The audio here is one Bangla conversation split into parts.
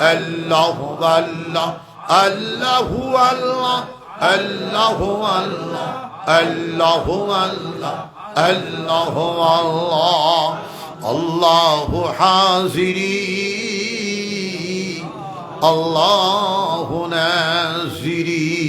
আল্লাহ আল্লাহ আল্লাহ আল্লাহ আল্লাহ আল্লাহ আল্লাহ আল্লাহ আল্লাহ আল্লাহ আল্লাহ আল্লাহ আল্লাহ আল্লাহ আল্লাহ আল্লাহ হাজিরি আল্লাহ নাজিরি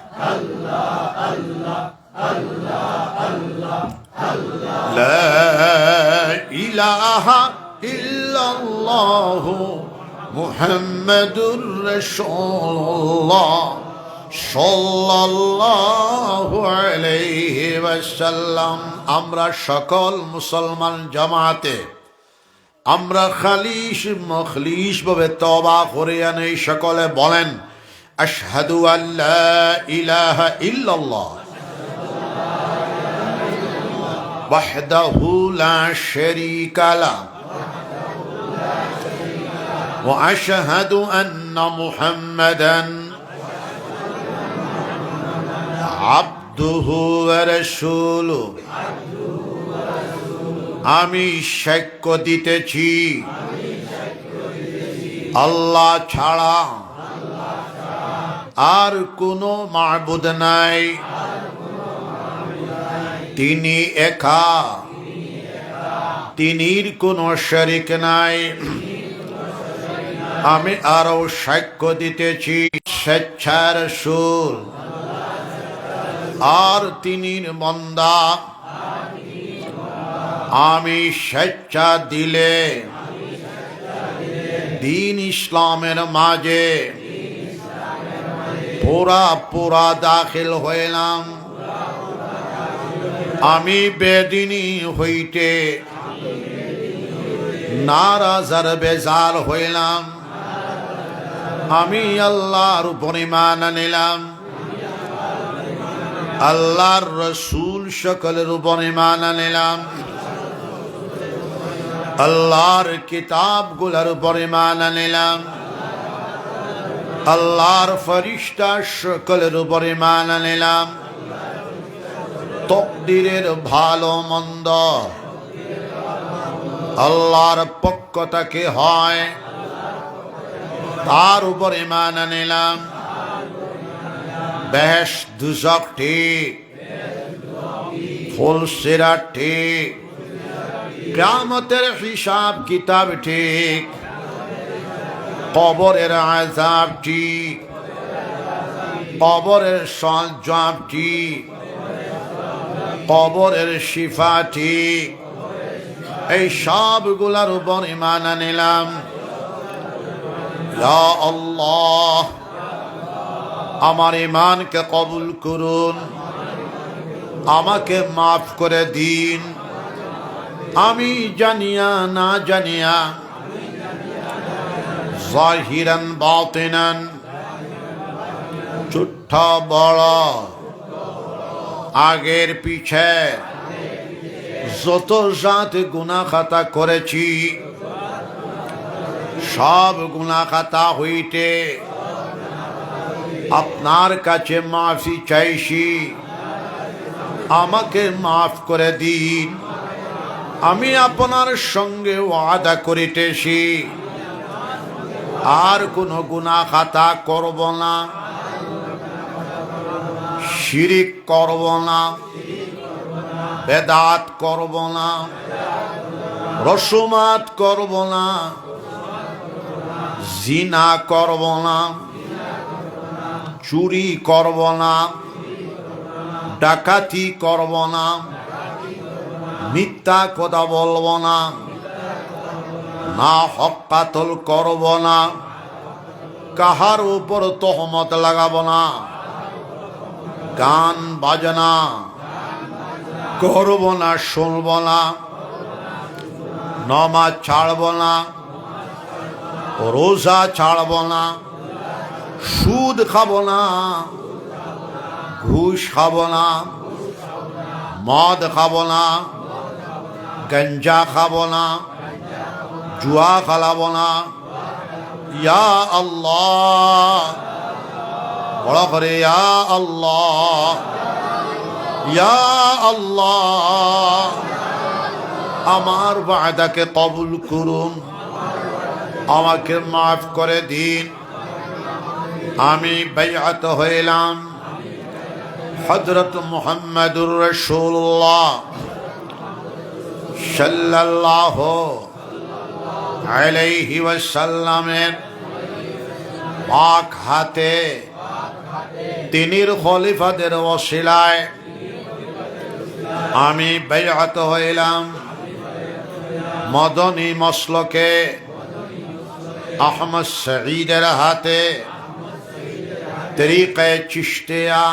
লা ইলাহা ইল্লাল্লাহ মুহাম্মাদুর রাসূলুল্লাহ সাল্লাল্লাহু আমরা সকল মুসলমান জামাতে, আমরা খালিশ মখলিশ ভাবে তবা করে আনে, সকলে বলেন আশহাদু আল্লাহ ইলাহা ইল্লাল্লাহ وحده لا شريك له واشهد ان محمدا عبده ورسوله আমি সাক্ষ্য দিতেছি আল্লাহ ছাড়া আর কোনো মাহবুদ নাই। তিনি একা। তিনির কোনো শরিক নাই। আমি আরও সাক্ষ্য দিতেছি, স্বেচ্ছার সুর। আর তিনির মন্দা। আমি স্বেচ্ছা দিলে। দিন ইসলামের মাঝে। পুরা পুরা দাখিল হইলাম। আমি বেদিনী হইতে নারাজার বেজার হইলাম। আমি আল্লাহর পরিমাণ নিলাম আল্লাহর রসুল সকলের পরিমাণ নিলাম আল্লাহর কিতাবগুলোর পরিমাণ নিলাম আল্লাহর ফরিস্তা সকলের পরিমাণ নিলাম তকদিরের ভালো মন্দ আল্লাহর পক্ষ থেকে হয়, তার উপর ইমান নিলাম বেশ দুশক ঠিক ফুলসিরা ঠিক গ্রামতের হিসাব কিতাব ঠিক। কবরের আজাব ঠিক কবরের সঞ্জাব ঠিক কবরের শিফাটি, এই সবগুলার উপর ইমান নিলাম আল্লাহ, আমার ইমানকে কবুল করুন, আমাকে মাফ করে দিন। আমি জানিয়া না জানিয়া জাহিরান বাতিনান। ছোট্ট বড় আগের পিছে যত জাত গুনা খাতা করেছি, সব গুনা খাতা হইতে আপনার কাছে মাফি চাইছি। আমাকে মাফ করে দিন। আমি আপনার সঙ্গে ওয়াদা করিতেছি। আর কোনো গুনা খাতা করব না। শিরিক করব না। বেদাত করব না। রসমাত করব না। জিনা করব না। চুরি করব না। ডাকাতি করব না। মিথ্যা কথা বলব না। না হকাতল করব না। কাহার উপর তহমত লাগাব না। গান বাজনা করব না, শুনব না। নমাজ ছাড়ব না। রোজা ছাড়ব না। সুদ খাব না। ঘুষ খাব না। মদ খাব না। গঞ্জা খাব না। জুয়া খেলাবো না। ইয়া আল্লাহ। বড় করে ইয়া আল্লাহ। ইয়া আল্লাহ। আমার বায়দাকে কবুল করুন। আমাকে মাফ করে দিন। আমি বেয়াত হইলাম। হজরত মোহাম্মদুর রসুল্লাহ সাল্লাল্লাহ আলাইহি ওয়াসাল্লামের পাক হাতে তিনির খলিফাদের ওসিলায় আমি বেয়াত হইলাম। মদনী মসলকে আহমদ সঈদের হাতে, তরিকায় চিস্তিয়া